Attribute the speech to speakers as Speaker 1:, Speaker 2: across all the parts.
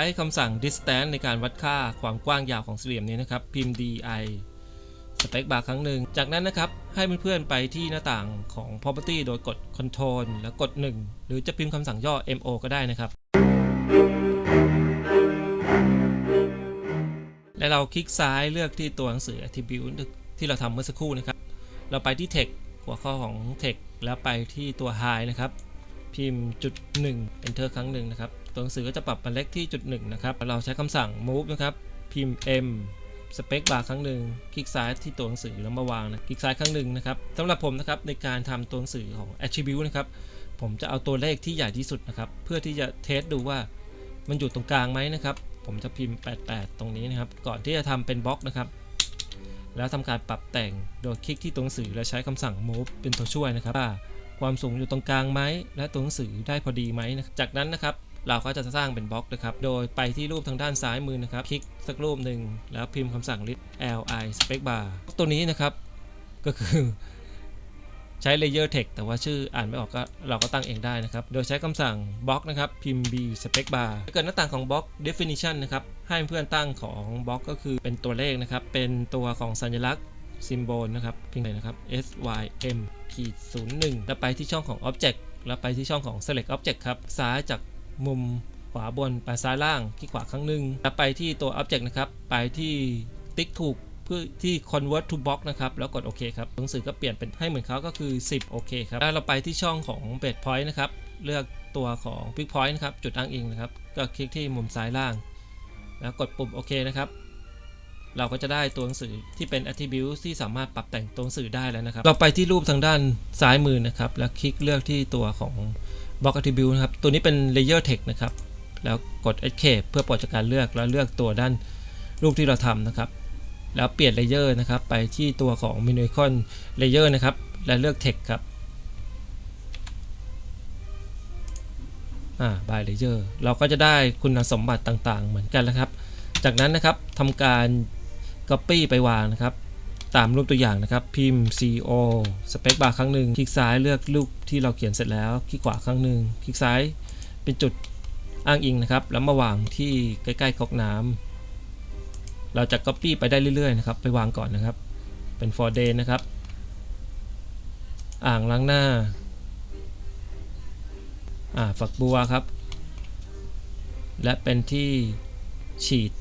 Speaker 1: ช้คำสั่ง distance ในการวัดค่าความกว้างยาวของสี่เหลี่ยมนี้นะครับ พิมพ์ di สเปคบาร์ครั้งหนึ่ง จากนั้นนะครับ ให้เพื่อนๆไปที่หน้าต่างของ property โดยกด control แล้วกด 1 หรือจะพิมพ์คำสั่งย่อ mo ก็ได้นะครับ และเราคลิกซ้ายเลือกที่ตัวหนังสือ attribute ที่เราทำเมื่อสักครู่นะครับ เราไปที่ text หัวข้อของ text แล้วไปที่ตัว high นะครับ พิมพ์จุด 1 enter ครั้งหนึ่งนะครับ ตัวหนังสือก็จะปรับมาเล็กที่จุด1นะครับ เราใช้คำสั่ง move นะครับ พิมพ์ m สเปคบาร์ครั้งหนึ่งคลิกซ้ายที่ตัวหนังสือแล้วมาวางนะคลิกซ้ายครั้งหนึ่งนะครับสำหรับผมนะครับในการทำตัวหนังสือของ attribute นะครับผมจะเอาตัวเลขที่ใหญ่ที่สุดนะครับเพื่อที่จะเทสดูว่ามันอยู่ตรงกลางไหมนะครับ ผมจะพิมพ์ 88 ตรงนี้นะครับ ก่อนที่จะทำเป็นบล็อกนะครับ แล้วทำการปรับแต่งโดยคลิกที่ตัวหนังสือและใช้คำสั่ง move เป็นตัวช่วยนะครับว่าความสูงอยู่ตรงกลางไหมและตัวหนังสือได้พอดีไหมนะจากนั้นนะครับ เราก็จะสร้างเป็นบล็อกนะครับ โดยไปที่รูปทางด้านซ้ายมือนะครับ คลิกสักรูปหนึ่งแล้วพิมพ์คำสั่ง list li spacebar ตัวนี้นะครับก็คือใช้ layer text แต่ว่าชื่ออ่านไม่ออกก็เราก็ตั้งเองได้นะครับ โดยใช้คำสั่ง block นะครับ พิมพ์ b spacebar เกิดหน้าต่างของ block definition นะครับ ให้เพื่อนตั้งของ block ก็คือเป็นตัวเลขนะครับ เป็นตัวของสัญลักษณ์ symbol นะครับพิมพ์เลยนะครับ s y m ขีด01แล้วไปที่ช่องของ object แล้วไปที่ช่องของ select object ครับ ซ้ายจาก มุมขวาบนไปซ้ายล่างคลิกขวาครั้งหนึ่งแล้วไปที่ตัว object นะครับ ไปที่ติ๊กถูกเพื่อที่ convert to box นะครับ แล้วกดโอเคครับหนังสือก็เปลี่ยนเป็นให้เหมือนเขาก็คือ 10 โอเคครับ แล้วเราไปที่ช่องของ b e d point นะครับ เลือกตัวของ pick point นะครับ จุดอ้างอิงนะครับ ก็คลิกที่มุมซ้ายล่าง แล้วกดปุ่มโอเคนะครับ เราก็จะได้ตัวหนังสือที่เป็น attribute ที่สามารถปรับแต่งตัวหนังสือได้แล้วนะครับ เราไปที่รูปทางด้านซ้ายมือนะครับ แล้วคลิกเลือกที่ตัวของ block attribute นะครับ ตัวนี้เป็น layer text นะครับ แล้วกด escape เพื่อปลดจากการเลือก แล้วเลือกตัวด้านรูปที่เราทำนะครับ แล้วเปลี่ยนเลเยอร์นะครับ ไปที่ตัวของ m i n u i c o n Layer นะครับ และเลือก Text ครับ อ่า by layer เราก็จะได้คุณสมบัติต่างๆ เหมือนกันแล้วครับ จากนั้นนะครับทำการ Copy ไปวางนะครับ ตามรูปตัวอย่างนะครับ พิมพ์ co space bar ครั้งหนึ่งคลิกซ้ายเลือกรูปที่เราเขียนเสร็จแล้ว คลิกขวาครั้งหนึ่งคลิกซ้ายเป็นจุดอ้างอิงนะครับ แล้วมาวางที่ใกล้ๆก๊อกน้ำเราจะ Copy ไปได้เรื่อยๆนะครับ ไปวางก่อนนะครับ เป็น for day นะครับ อ่างล้างหน้า อ่าฝักบัวครับ และเป็นที่ฉีด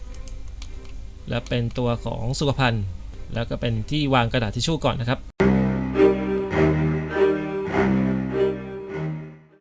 Speaker 1: และเป็นตัวของสุขภัณฑ์ แล้วก็เป็นที่วางกระดาษทิชชู่ก่อนนะครับ